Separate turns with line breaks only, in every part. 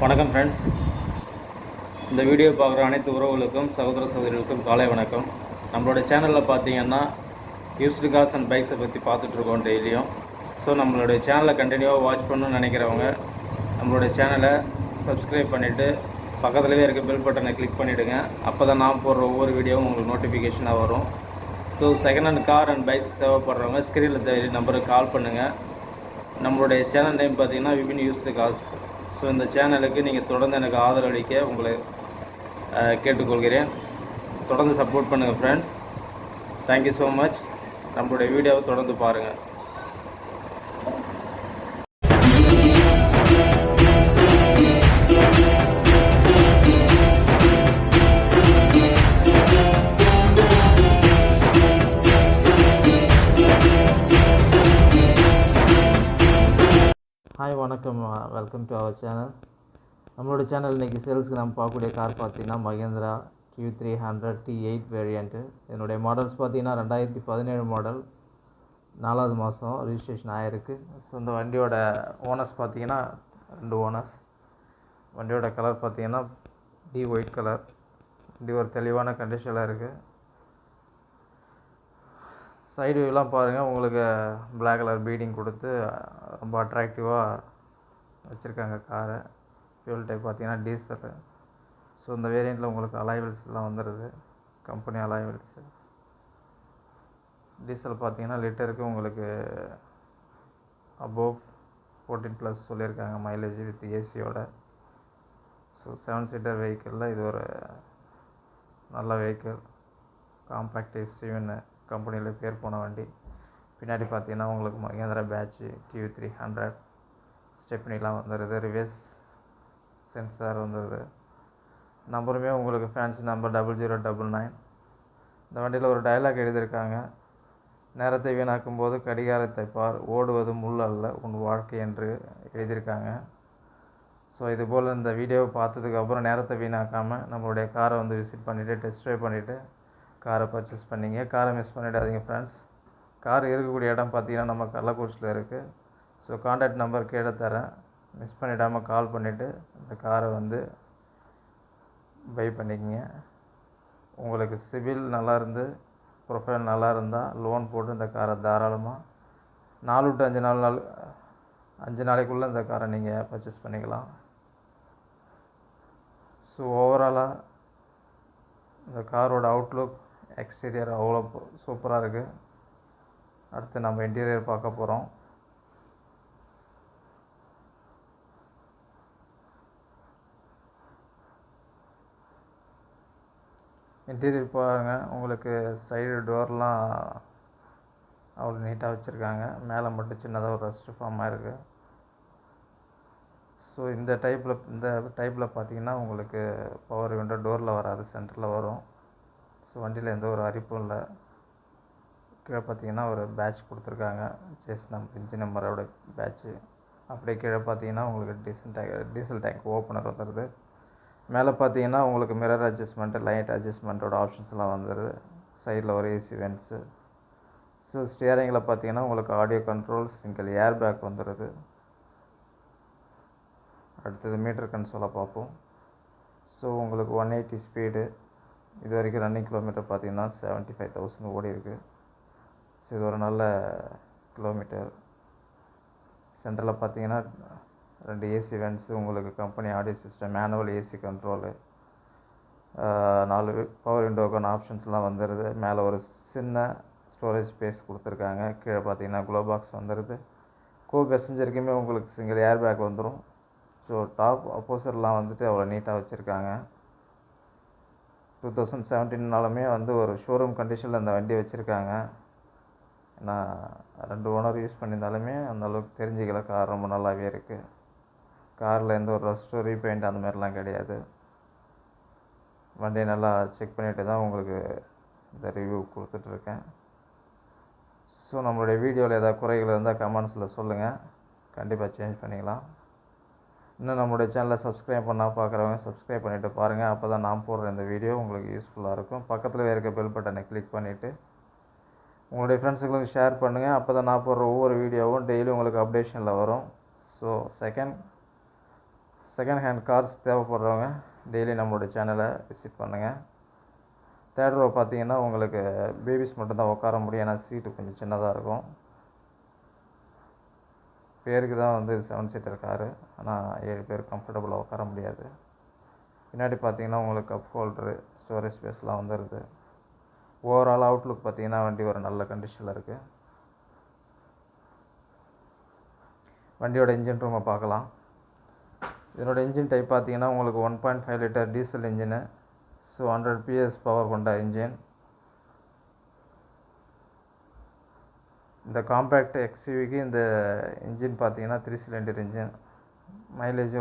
வணக்கம் ஃப்ரெண்ட்ஸ் இந்த வீடியோ பார்க்குற அனைத்து உறவுகளுக்கும் சகோதர சகோதரிகளுக்கும் காலை வணக்கம். நம்மளோட சேனலில் பார்த்தீங்கன்னா யூஸ்டு காஸ் அண்ட் பைக்ஸை பற்றி பார்த்துட்ருக்கோம் டெய்லியும் ஸோ நம்மளுடைய சேனலை கண்டினியூவாக வாட்ச் பண்ணணும்னு நினைக்கிறவங்க நம்மளோட சேனலை சப்ஸ்கிரைப் பண்ணிவிட்டு பக்கத்துலேயே இருக்க பெல் பட்டனை கிளிக் பண்ணிவிடுங்க அப்போ தான் நான் போடுற ஒவ்வொரு வீடியோவும் உங்களுக்கு நோட்டிஃபிகேஷனாக வரும். So second hand car and bikes தேவைப்படுறவங்க ஸ்க்ரீனில் தேவை நம்பருக்கு கால் பண்ணுங்கள் நம்மளுடைய சேனல் நேம் பார்த்தீங்கன்னா விபின் யூஸ்டு காஸ் ஸோ இந்த சேனலுக்கு நீங்கள் தொடர்ந்து எனக்கு ஆதரவளிக்க உங்களை கேட்டுக்கொள்கிறேன். தொடர்ந்து சப்போர்ட் பண்ணுங்கள் ஃப்ரெண்ட்ஸ் தேங்க்யூ ஸோ மச் நம்மளுடைய வீடியோவை தொடர்ந்து பாருங்கள் ஹாய் வணக்கம். வெல்கம் டு அவர் சேனல் நம்மளோட சேனல் இன்றைக்கி சேல்ஸ்க்கு நம்ம பார்க்கக்கூடிய கார் பார்த்தீங்கன்னா Mahindra Q three hundred T eight variant இதனுடைய மாடல்ஸ் பார்த்தீங்கன்னா ரெண்டாயிரத்தி பதினேழு மாடல் நாலாவது மாதம் ரிஜிஸ்ட்ரேஷன் ஆகிருக்கு ஸோ இந்த வண்டியோட ஓனர்ஸ் பார்த்தீங்கன்னா ரெண்டு ஓனர்ஸ் வண்டியோட கலர் பார்த்தீங்கன்னா டி ஒயிட் கலர் வண்டி ஒரு தெளிவான கண்டிஷனில் இருக்குது சைடு வியூலாம் பாருங்கள் உங்களுக்கு பிளாக் கலர் பீடிங் கொடுத்து ரொம்ப அட்ராக்டிவாக வச்சுருக்காங்க காரை ஃபியூல் டைப் பார்த்தீங்கன்னா டீசல் ஸோ இந்த வேரியண்ட்டில் உங்களுக்கு அலைவல்ஸ்லாம் வந்துடுது கம்பெனி அலைவல்ஸு டீசல் பார்த்தீங்கன்னா லிட்டருக்கு உங்களுக்கு அபோவ் ஃபோர்டீன் ப்ளஸ் சொல்லியிருக்காங்க மைலேஜ் வித் ஏசியோட ஸோ செவன் சீட்டர் வெஹிக்கிளில் இது ஒரு நல்ல வெஹிக்கிள் காம்பேக்ட் எஸ்யூன்னு கம்பெனியில் பேர் போன வண்டி. பின்னாடி பார்த்தீங்கன்னா உங்களுக்கு Mahindra badge TUV three hundred ஸ்டெப்னிலாம் வந்துடுது ரிவேஸ் சென்சார் வந்துடுது நம்பருமே உங்களுக்கு fancy number double zero double nine இந்த வண்டியில் ஒரு டயலாக் எழுதியிருக்காங்க. நேரத்தை வீணாக்கும் போது கடிகாரத்தை பார் ஓடுவது முள் அல்ல உன் வாழ்க்கை என்று எழுதியிருக்காங்க. ஸோ இதுபோல் இந்த வீடியோவை பார்த்ததுக்கப்புறம் நேரத்தை வீணாக்காமல் நம்மளுடைய காரை வந்து விசிட் பண்ணிவிட்டு டெஸ்ட் ட்ரைவ் பண்ணிவிட்டு காரை பர்ச்சேஸ் பண்ணிங்க. காரை மிஸ் பண்ணிடாதீங்க ஃப்ரெண்ட்ஸ் கார் இருக்கக்கூடிய இடம் பார்த்தீங்கன்னா நம்ம கள்ளக்குறிச்சியில் இருக்குது ஸோ காண்டாக்ட் நம்பர் கீழே தரேன். மிஸ் பண்ணிடாமல் கால் பண்ணிவிட்டு இந்த காரை வந்து பை பண்ணிக்கங்க. உங்களுக்கு சிவில் நல்லா இருந்து ப்ரொஃபைல் நல்லா இருந்தால் லோன் போட்டு இந்த காரை தாராளமாக நாலு டு அஞ்சு நாள் நாள் அஞ்சு நாளைக்குள்ளே இந்த காரை நீங்கள் பர்ச்சேஸ் பண்ணிக்கலாம். ஸோ ஓவராலாக இந்த காரோட அவுட்லுக் எக்ஸ்டீரியர் அவ்வளோ சூப்பராக இருக்குது அடுத்து நம்ம இன்டீரியர் பார்க்க போகிறோம் இன்டீரியர் பாருங்கள் உங்களுக்கு சைடு டோர்லாம் அவ்வளோ நீட்டாக வச்சுருக்காங்க. மேலே மட்டும் சின்னதாக ஒரு ரெஸ்ட் ஃபார்மாக இருக்குது ஸோ இந்த டைப்பில் இந்த டைப்பில் பார்த்தீங்கன்னா உங்களுக்கு பவர் விண்டோ டோரில் வராது. சென்டரில் வரும். ஸோ வண்டியில் எந்த ஒரு அரிப்பும் இல்லை. கீழே பார்த்தீங்கன்னா ஒரு பேட்ச் கொடுத்துருக்காங்க. சேஸ் நம்பர் இன்ஜின் நம்பரோட பேட்ச்சு அப்படியே கீழே பார்த்தீங்கன்னா உங்களுக்கு diesel tank diesel tank opener வந்துடுது மேலே பார்த்தீங்கன்னா உங்களுக்கு மிரர் அட்ஜஸ்ட்மெண்ட்டு லைட் அட்ஜஸ்ட்மெண்ட்டோட ஆப்ஷன்ஸ் எல்லாம் வந்துடுது சைடில் ஒரு ஏசி வென்ட்ஸு ஸோ ஸ்டியரிங்கில் பார்த்தீங்கன்னா உங்களுக்கு audio control single air bag வந்துடுது அடுத்தது மீட்டர் கன்சோலை பார்ப்போம். ஸோ உங்களுக்கு ஒன் எயிட்டி ஸ்பீடு இது வரைக்கும் ரன்னிங் கிலோமீட்டர் பார்த்திங்கன்னா செவன்ட்டி ஃபைவ் தௌசண்ட் ஓடி இருக்குது ஸோ இது ஒரு நல்ல கிலோமீட்டர் சென்டரில் பார்த்தீங்கன்னா ரெண்டு ஏசி வென்ட்ஸு உங்களுக்கு company audio system manual AC control நாலு பவர் விண்டோக்கான ஆப்ஷன்ஸ்லாம் வந்துடுது மேலே ஒரு சின்ன ஸ்டோரேஜ் ஸ்பேஸ் கொடுத்துருக்காங்க. கீழே பார்த்தீங்கன்னா க்ளோ பாக்ஸ் வந்துடுது கோ பேசஞ்சருக்குமே உங்களுக்கு சிங்கிள் ஏர் பேக் வந்துடும் ஸோ டாப் அப்போசர்லாம் வந்துட்டு அவ்வளோ நீட்டாக வச்சுருக்காங்க. டூ தௌசண்ட் செவன்டீன்னாலுமே வந்து ஒரு ஷோரூம் கண்டிஷனில் அந்த வண்டி வச்சுருக்காங்க. ஏன்னா ரெண்டு ஓனர் யூஸ் பண்ணியிருந்தாலுமே அந்த அளவுக்கு தெரிஞ்சிக்கல. கார் ரொம்ப நல்லாவே இருக்குது காரில் எந்த ஒரு ரஸ்ட்டோ ரீபெயிண்ட் அந்த மாதிரிலாம் கிடையாது. வண்டியை நல்லா செக் பண்ணிவிட்டு தான் உங்களுக்கு இந்த ரிவ்யூ கொடுத்துட்ருக்கேன் ஸோ நம்மளுடைய வீடியோவில் ஏதாவது குறைகள் இருந்தால் கமெண்ட்ஸில் சொல்லுங்கள் கண்டிப்பாக சேஞ்ச் பண்ணிக்கலாம். இன்னும் நம்மளுடைய சேனலை சப்ஸ்கிரைப் பண்ணால் பார்க்குறவங்க சப்ஸ்கிரைப் பண்ணிவிட்டு பாருங்கள் அப்போ தான் நான் போடுற இந்த வீடியோ உங்களுக்கு யூஸ்ஃபுல்லாக இருக்கும். பக்கத்தில் இருக்க பெல் பட்டனை கிளிக் பண்ணிவிட்டு உங்களுடைய ஃப்ரெண்ட்ஸுங்களுக்கு ஷேர் பண்ணுங்கள் அப்போ தான் நான் போடுற ஒவ்வொரு வீடியோவும் டெய்லி உங்களுக்கு அப்டேஷனில் வரும். So second second hand cars தேவைப்படுறவங்க டெய்லி நம்மளுடைய சேனலை விசிட் பண்ணுங்கள் தேர்ட் ரோ பார்த்தீங்கன்னா உங்களுக்கு பேபிஸ் மட்டும்தான் உட்கார முடியும். ஏன்னா சீட்டு கொஞ்சம் சின்னதாக இருக்கும். பேருக்கு தான் வந்து செவன் சீட்டர் காரு ஆனால் ஏழு பேர் கம்ஃபர்டபுளாக உட்கார முடியாது. பின்னாடி பார்த்தீங்கன்னா உங்களுக்கு கப் ஹோல்டரு ஸ்டோரேஜ் ஸ்பேஸ்லாம் வந்துடுது ஓவரால் அவுட்லுக் பார்த்தீங்கன்னா வண்டி ஒரு நல்ல கண்டிஷனில் இருக்குது வண்டியோட இன்ஜின் ரூமை பார்க்கலாம் இதனோட இன்ஜின் டைப் பார்த்தீங்கன்னா உங்களுக்கு one point five litre diesel engine so hundred PS power கொண்ட இன்ஜின் இந்த காம்பேக்ட் எக்ஸ்யூவிக்கு இந்த இன்ஜின் பார்த்தீங்கன்னா த்ரீ சிலிண்டர் இன்ஜின் மைலேஜ்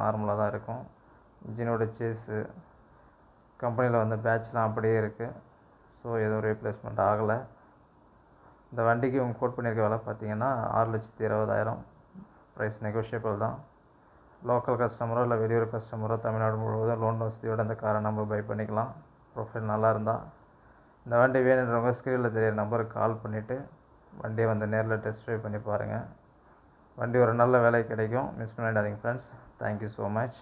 நார்மலாக தான் இருக்கும். இன்ஜினோட சேஸு கம்பெனியில் வந்த பேட்ச்லாம் அப்படியே இருக்குது ஸோ எதுவும் ரீப்ளேஸ்மெண்ட் ஆகலை. இந்த வண்டிக்கு இவங்க கோட் பண்ணியிருக்க விலை பார்த்தீங்கன்னா ஆறு லட்சத்தி இருபதாயிரம். ப்ரைஸ் நெகோஷியபிள் தான். லோக்கல் கஸ்டமரோ இல்லை வெளியூர் கஸ்டமரோ தமிழ்நாடு முழுவதும் லோன் வசதியோட இந்த காரை நம்ம பை பண்ணிக்கலாம். ப்ரொஃபைல் நல்லா இருந்தால் இந்த வண்டி வேணுன்றவங்க ஸ்க்ரீனில் தெரியிற நம்பருக்கு கால் பண்ணிவிட்டு வண்டியை வந்து நேரில் டெஸ்ட் ட்ரைவ் பண்ணி பாருங்கள் வண்டி ஒரு நல்ல வேலை கிடைக்கும். மிஸ் பண்ணிடாதீங்க ஃப்ரெண்ட்ஸ் தேங்க்யூ ஸோ மச்